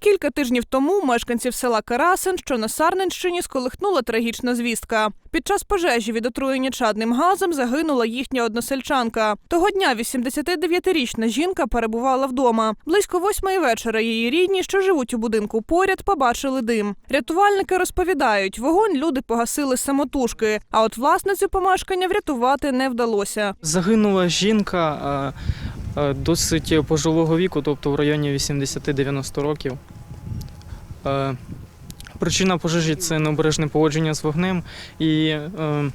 Кілька тижнів тому мешканців села Карасин, що на Сарненщині, сколихнула трагічна звістка. Під час пожежі від отруєння чадним газом загинула їхня односельчанка. Того дня 89-річна жінка перебувала вдома. Близько восьмої вечора її рідні, що живуть у будинку поряд, побачили дим. Рятувальники розповідають, вогонь люди погасили самотужки, а от власницю помешкання врятувати не вдалося. Загинула жінка досить пожилого віку, тобто в районі 80-90 років. Е, Причина пожежі це необережне поводження з вогнем. І е,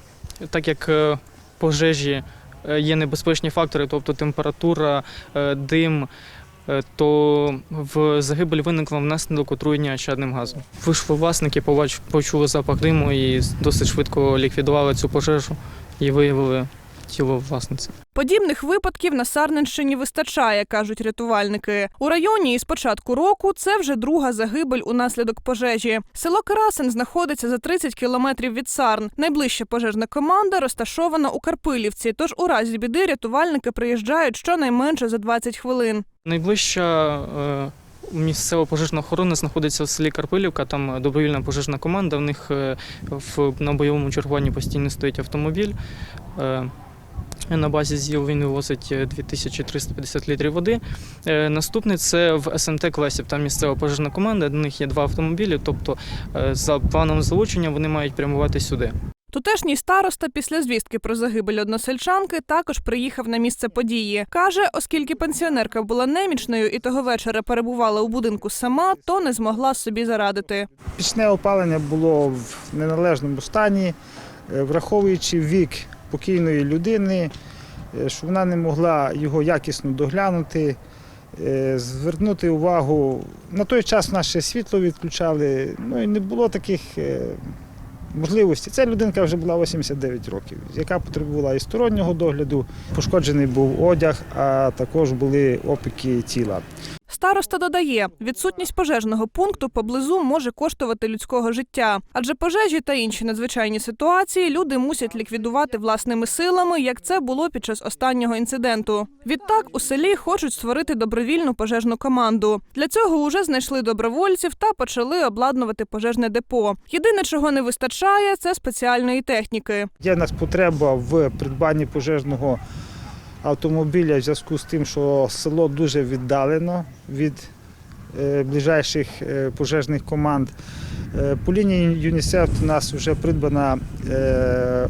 так як е, пожежі е, є небезпечні фактори, тобто температура, е, дим, е, то в загибель виникла внаслідок отруєння чадним газом. Вийшли власники, побач- почули запах диму і досить швидко ліквідували цю пожежу і виявили тіло власниці. Подібних випадків на Сарненщині вистачає, кажуть рятувальники. У районі із початку року це вже друга загибель унаслідок пожежі. Село Карасин знаходиться за 30 кілометрів від Сарн. Найближча пожежна команда розташована у Карпилівці. Тож у разі біди рятувальники приїжджають щонайменше за 20 хвилин. Найближча е, місцева пожежна охорона знаходиться в селі Карпилівка. Там добровільна пожежна команда. В них е, в, на бойовому чергуванні постійно стоїть автомобіль. Е, на базі ЗІЛ він вивозить е, 2350 літрів води. Е, Наступний це в СМТ Клесів. Там місцева пожежна команда. До них є два автомобілі. Тобто, е, за планом залучення вони мають прямувати сюди. Тутешній староста після звістки про загибель односельчанки також приїхав на місце події. Каже, оскільки пенсіонерка була немічною і того вечора перебувала у будинку сама, то не змогла собі зарадити. Пічне опалення було в неналежному стані, е, враховуючи вік покійної людини, е, що вона не могла його якісно доглянути, е, звернути увагу. На той час наше світло відключали, ну і не було таких е, можливостей. Ця людинка вже була 89 років, яка потребувала і стороннього догляду. Пошкоджений був одяг, а також були опіки тіла. Староста додає, відсутність пожежного пункту поблизу може коштувати людського життя, адже пожежі та інші надзвичайні ситуації люди мусять ліквідувати власними силами, як це було під час останнього інциденту. Відтак у селі хочуть створити добровільну пожежну команду. Для цього уже знайшли добровольців та почали обладнувати пожежне депо. Єдине, чого не вистачає, це спеціальної техніки. Є нас потреба в придбанні пожежного автомобіля в зв'язку з тим, що село дуже віддалено від е, ближайших е, пожежних команд. Е, По лінії ЮНІСЕФ у нас вже придбана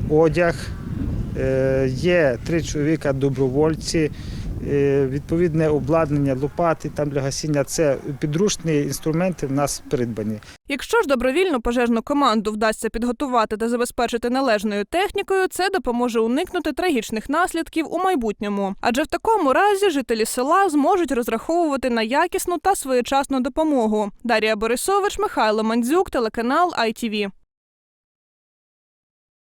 одяг, є три чоловіка добровольці. Е, Відповідне обладнання, лопати там для гасіння це підручні інструменти в нас придбані. Якщо ж добровільну пожежну команду вдасться підготувати та забезпечити належною технікою, це допоможе уникнути трагічних наслідків у майбутньому. Адже в такому разі жителі села зможуть розраховувати на якісну та своєчасну допомогу. Дар'я Борисович, Михайло Мандзюк, телеканал ITV.